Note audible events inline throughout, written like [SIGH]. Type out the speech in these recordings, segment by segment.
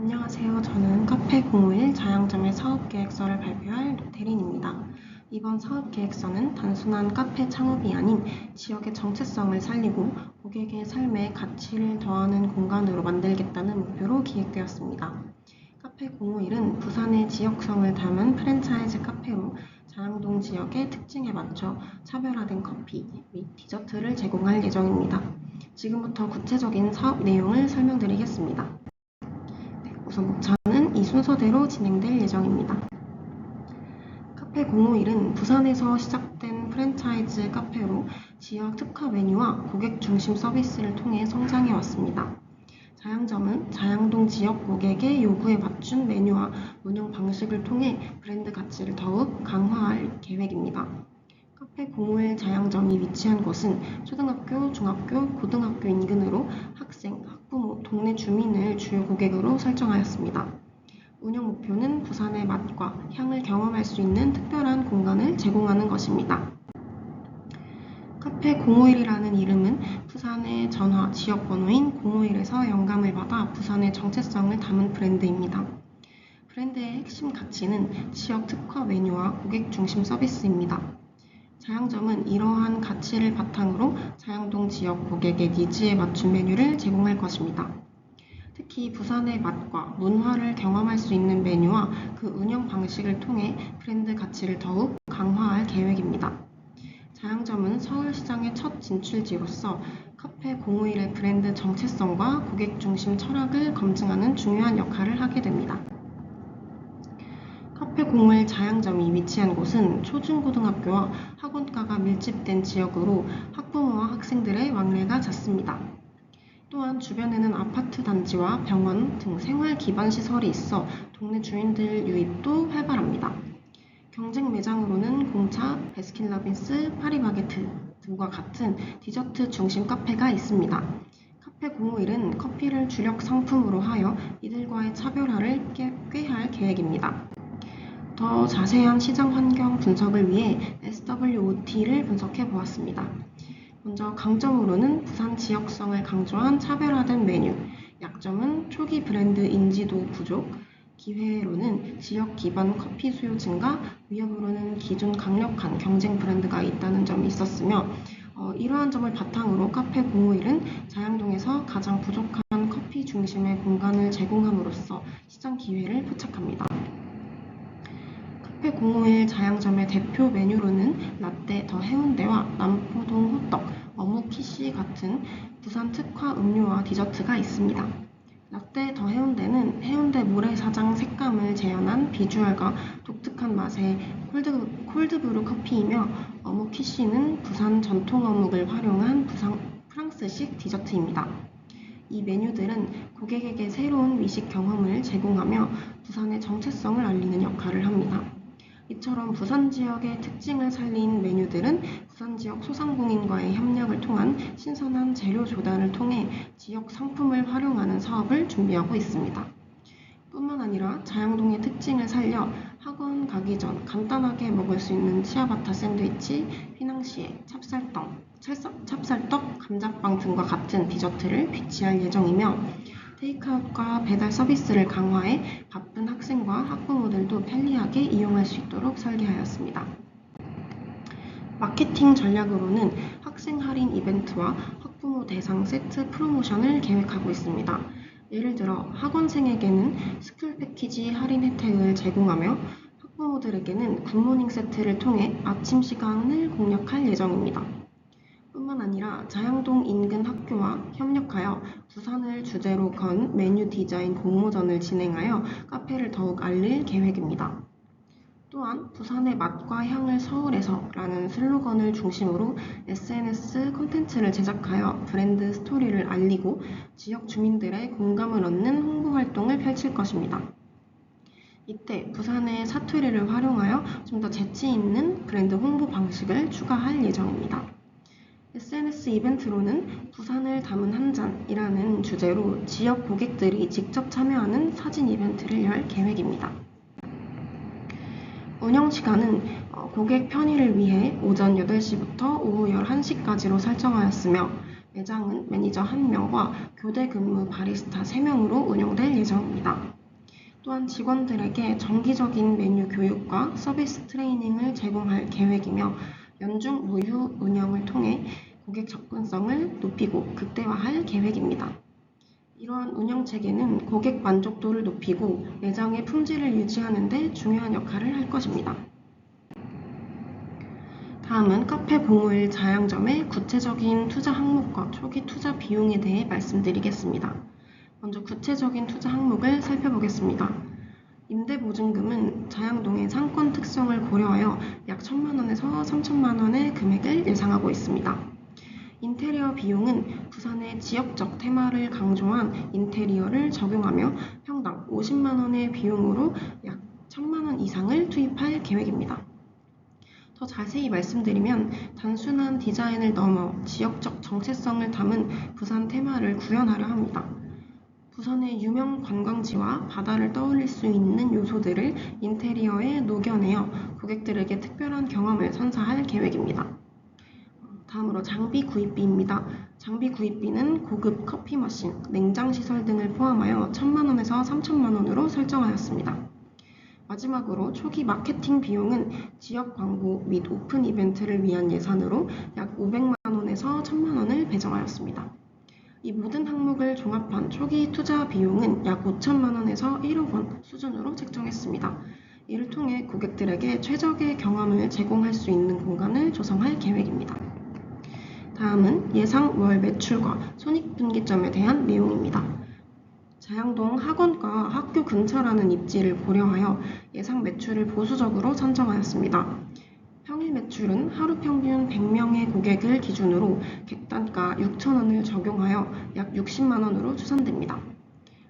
안녕하세요. 저는 카페 051 자양점의 사업계획서를 발표할 노태린입니다. 이번 사업계획서는 단순한 카페 창업이 아닌 지역의 정체성을 살리고 고객의 삶에 가치를 더하는 공간으로 만들겠다는 목표로 기획되었습니다. 카페 051은 부산의 지역성을 담은 프랜차이즈 카페로 자양동 지역의 특징에 맞춰 차별화된 커피 및 디저트를 제공할 예정입니다. 지금부터 구체적인 사업 내용을 설명드리겠습니다. 목차는 이 순서대로 진행될 예정입니다. 카페 051은 부산에서 시작된 프랜차이즈 카페로 지역 특화 메뉴와 고객 중심 서비스를 통해 성장해 왔습니다. 자양점은 자양동 지역 고객의 요구에 맞춘 메뉴와 운영 방식을 통해 브랜드 가치를 더욱 강화할 계획입니다. 카페 051 자양점이 위치한 곳은 초등학교, 중학교, 고등학교 인근으로 학생, 학부모, 동네 주민을 주요 고객으로 설정하였습니다. 운영 목표는 부산의 맛과 향을 경험할 수 있는 특별한 공간을 제공하는 것입니다. 카페 051이라는 이름은 부산의 전화 지역 번호인 051에서 영감을 받아 부산의 정체성을 담은 브랜드입니다. 브랜드의 핵심 가치는 지역 특화 메뉴와 고객 중심 서비스입니다. 자양점은 이러한 가치를 바탕으로 자양동 지역 고객의 니즈에 맞춘 메뉴를 제공할 것입니다. 특히 부산의 맛과 문화를 경험할 수 있는 메뉴와 그 운영 방식을 통해 브랜드 가치를 더욱 강화할 계획입니다. 자양점은 서울시장의 첫 진출지로서 카페 051의 브랜드 정체성과 고객 중심 철학을 검증하는 중요한 역할을 하게 됩니다. 카페 051 자양점이 위치한 곳은 초중고등학교와 학원가가 밀집된 지역으로 학부모와 학생들의 왕래가 잦습니다. 또한 주변에는 아파트 단지와 병원 등 생활 기반 시설이 있어 동네 주민들 유입도 활발합니다. 경쟁 매장으로는 공차, 베스킨라빈스, 파리바게트 등과 같은 디저트 중심 카페가 있습니다. 카페 051은 커피를 주력 상품으로 하여 이들과의 차별화를 꾀할 계획입니다. 더 자세한 시장 환경 분석을 위해 SWOT를 분석해 보았습니다. 먼저 강점으로는 부산 지역성을 강조한 차별화된 메뉴, 약점은 초기 브랜드 인지도 부족, 기회로는 지역 기반 커피 수요 증가, 위협으로는 기존 강력한 경쟁 브랜드가 있다는 점이 있었으며 어, 이러한 점을 바탕으로 카페 051은 자양동에서 가장 부족한 커피 중심의 공간을 제공함으로써 시장 기회를 포착합니다. 카페 051 자양점의 대표 메뉴로는 라떼 더 해운대와 남포동 호떡, 어묵 키시 같은 부산 특화 음료와 디저트가 있습니다. 라떼 더 해운대는 해운대 모래사장 색감을 재현한 비주얼과 독특한 맛의 콜드, 콜드브루 커피이며 어묵 키시는 부산 전통 어묵을 활용한 부산, 프랑스식 디저트입니다. 이 메뉴들은 고객에게 새로운 미식 경험을 제공하며 부산의 정체성을 알리는 역할을 합니다. 이처럼 부산 지역의 특징을 살린 메뉴들은 부산 지역 소상공인과의 협력을 통한 신선한 재료 조달을 통해 지역 상품을 활용하는 사업을 준비하고 있습니다. 뿐만 아니라 자양동의 특징을 살려 학원 가기 전 간단하게 먹을 수 있는 치아바타 샌드위치, 휘낭시에, 찹쌀떡, 찰떡, 찹쌀떡, 감자빵 등과 같은 디저트를 비치할 예정이며 테이크아웃과 배달 서비스를 강화해 바쁜 학생과 학부모들도 편리하게 이용할 수 있도록 설계하였습니다. 마케팅 전략으로는 학생 할인 이벤트와 학부모 대상 세트 프로모션을 계획하고 있습니다. 예를 들어 학원생에게는 스쿨 패키지 할인 혜택을 제공하며 학부모들에게는 굿모닝 세트를 통해 아침 시간을 공략할 예정입니다. 뿐만 아니라 자양동 인근 학교와 협력하여 부산을 주제로 건 메뉴 디자인 공모전을 진행하여 카페를 더욱 알릴 계획입니다. 또한 부산의 맛과 향을 서울에서 라는 슬로건을 중심으로 SNS 콘텐츠를 제작하여 브랜드 스토리를 알리고 지역 주민들의 공감을 얻는 홍보 활동을 펼칠 것입니다. 이때 부산의 사투리를 활용하여 좀 더 재치 있는 브랜드 홍보 방식을 추가할 예정입니다. SNS 이벤트로는 부산을 담은 한 잔이라는 주제로 지역 고객들이 직접 참여하는 사진 이벤트를 열 계획입니다. 운영 시간은 어, 고객 편의를 위해 오전 8시부터 오후 11시까지로 설정하였으며 매장은 매니저 1명과 교대 근무 바리스타 3명으로 운영될 예정입니다. 또한 직원들에게 정기적인 메뉴 교육과 서비스 트레이닝을 제공할 계획이며 연중 무휴 운영을 통해 고객 접근성을 높이고 극대화할 계획입니다. 이러한 운영 체계는 고객 만족도를 높이고 매장의 품질을 유지하는 데 중요한 역할을 할 것입니다. 다음은 카페 051 자양점의 구체적인 투자 항목과 초기 투자 비용에 대해 말씀드리겠습니다. 먼저 구체적인 투자 항목을 살펴보겠습니다. 임대보증금은 자양동의 상권 특성을 고려하여 약 1천만 원에서 3천만 원의 금액을 예상하고 있습니다. 인테리어 비용은 부산의 지역적 테마를 강조한 인테리어를 적용하며 평당 50만 원의 비용으로 약 1천만 원 이상을 투입할 계획입니다. 더 자세히 말씀드리면 단순한 디자인을 넘어 지역적 정체성을 담은 부산 테마를 구현하려 합니다. 부산의 유명 관광지와 바다를 떠올릴 수 있는 요소들을 인테리어에 녹여내어 고객들에게 특별한 경험을 선사할 계획입니다. 다음으로 장비 구입비입니다. 장비 구입비는 고급 커피 머신, 냉장 시설 등을 포함하여 1천만 원에서 3천만 원으로 설정하였습니다. 마지막으로 초기 마케팅 비용은 지역 광고 및 오픈 이벤트를 위한 예산으로 약 500만 원에서 1000만 원을 배정하였습니다. 이 모든 항목을 종합한 초기 투자 비용은 약 5천만 원에서 1억 원 수준으로 책정했습니다. 이를 통해 고객들에게 최적의 경험을 제공할 수 있는 공간을 조성할 계획입니다. 다음은 예상 월 매출과 손익분기점에 대한 내용입니다. 자양동 학원과 학교 근처라는 입지를 고려하여 예상 매출을 보수적으로 산정하였습니다. 평일 매출은 하루 평균 100명의 고객을 기준으로 객단가 6,000원을 적용하여 약 60만 원으로 추산됩니다.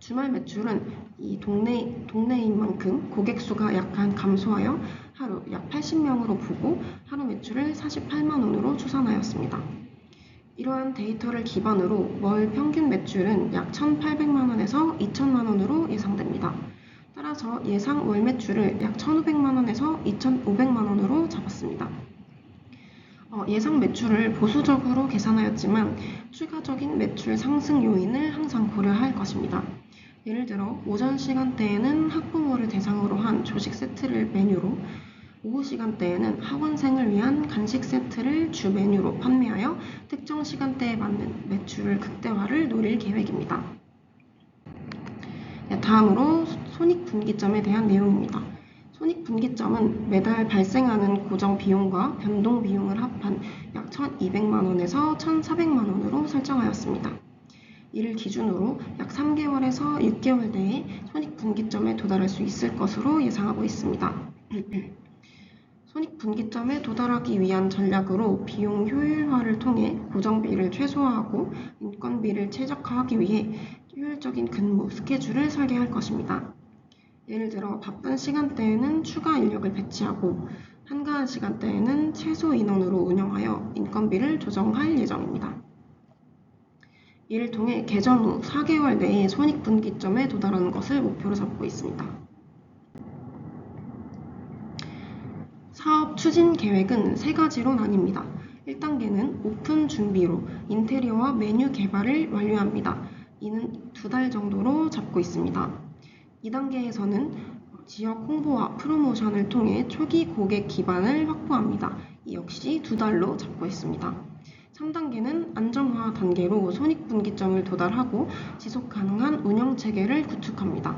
주말 매출은 이 동네, 동네인 만큼 고객 수가 약간 감소하여 하루 약 80명으로 보고 하루 매출을 48만 원으로 추산하였습니다. 이러한 데이터를 기반으로 월 평균 매출은 약 1,800만 원에서 2천만 원으로 예상됩니다. 따라서 예상 월 매출을 약 1,500만 원에서 2,500만 원으로 잡았습니다. 어, 예상 매출을 보수적으로 계산하였지만 추가적인 매출 상승 요인을 항상 고려할 것입니다. 예를 들어 오전 시간대에는 학부모를 대상으로 한 조식 세트를 메뉴로 오후 시간대에는 학원생을 위한 간식 세트를 주 메뉴로 판매하여 특정 시간대에 맞는 매출을 극대화를 노릴 계획입니다. 네, 다음으로 손익분기점에 대한 내용입니다. 손익분기점은 매달 발생하는 고정 비용과 변동 비용을 합한 약 1,200만 원에서 1,400만 원으로 설정하였습니다. 이를 기준으로 약 3개월에서 6개월 내에 손익분기점에 도달할 수 있을 것으로 예상하고 있습니다. [CLEARS THROAT] 손익분기점에 도달하기 위한 전략으로 비용 효율화를 통해 고정비를 최소화하고 인건비를 최적화하기 위해 효율적인 근무 스케줄을 설계할 것입니다. 예를 들어 바쁜 시간대에는 추가 인력을 배치하고 한가한 시간대에는 최소 인원으로 운영하여 인건비를 조정할 예정입니다. 이를 통해 개정 후 4개월 내에 손익분기점에 도달하는 것을 목표로 잡고 있습니다. 사업 추진 계획은 세 가지로 나뉩니다. 1단계는 오픈 준비로 인테리어와 메뉴 개발을 완료합니다. 이는 두 달 정도로 잡고 있습니다. 2단계에서는 지역 홍보와 프로모션을 통해 초기 고객 기반을 확보합니다. 이 역시 두 달로 잡고 있습니다. 3단계는 안정화 단계로 손익분기점을 도달하고 지속 가능한 운영 체계를 구축합니다.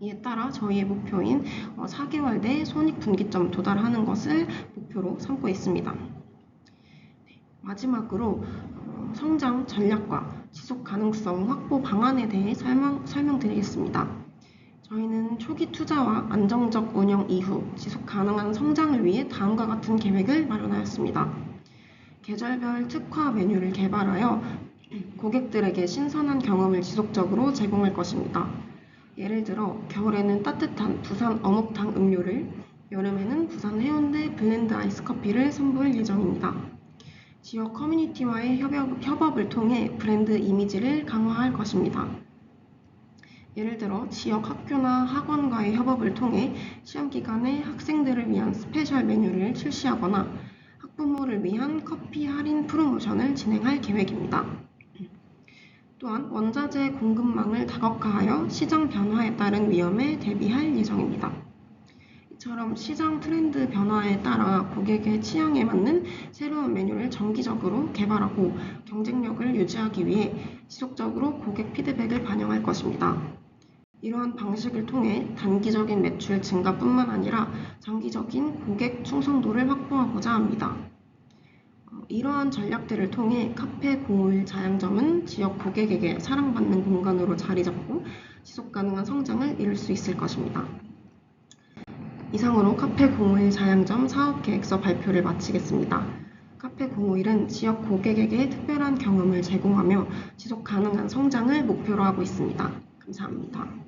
이에 따라 저희의 목표인 4개월 어, 내 손익분기점 도달하는 것을 목표로 삼고 있습니다. 네, 마지막으로 어, 성장 전략과 지속 가능성 확보 방안에 대해 설명, 설명드리겠습니다. 저희는 초기 투자와 안정적 운영 이후 지속 가능한 성장을 위해 다음과 같은 계획을 마련하였습니다. 계절별 특화 메뉴를 개발하여 고객들에게 신선한 경험을 지속적으로 제공할 것입니다. 예를 들어 겨울에는 따뜻한 부산 어묵탕 음료를 여름에는 부산 해운대 블렌드 아이스 커피를 선보일 예정입니다. 지역 커뮤니티와의 협업, 협업을 통해 브랜드 이미지를 강화할 것입니다. 예를 들어 지역 학교나 학원과의 협업을 통해 시험 기간에 학생들을 위한 스페셜 메뉴를 출시하거나 학부모를 위한 커피 할인 프로모션을 진행할 계획입니다. 또한 원자재 공급망을 다각화하여 시장 변화에 따른 위험에 대비할 예정입니다. 이처럼 시장 트렌드 변화에 따라 고객의 취향에 맞는 새로운 메뉴를 정기적으로 개발하고 경쟁력을 유지하기 위해 지속적으로 고객 피드백을 반영할 것입니다. 이러한 방식을 통해 단기적인 매출 증가뿐만 아니라 장기적인 고객 충성도를 확보하고자 합니다. 어, 이러한 전략들을 통해 카페 051 자양점은 지역 고객에게 사랑받는 공간으로 자리 잡고 지속 가능한 성장을 이룰 수 있을 것입니다. 이상으로 카페 051 자양점 사업 계획서 발표를 마치겠습니다. 카페 051은 지역 고객에게 특별한 경험을 제공하며 지속 가능한 성장을 목표로 하고 있습니다. 감사합니다.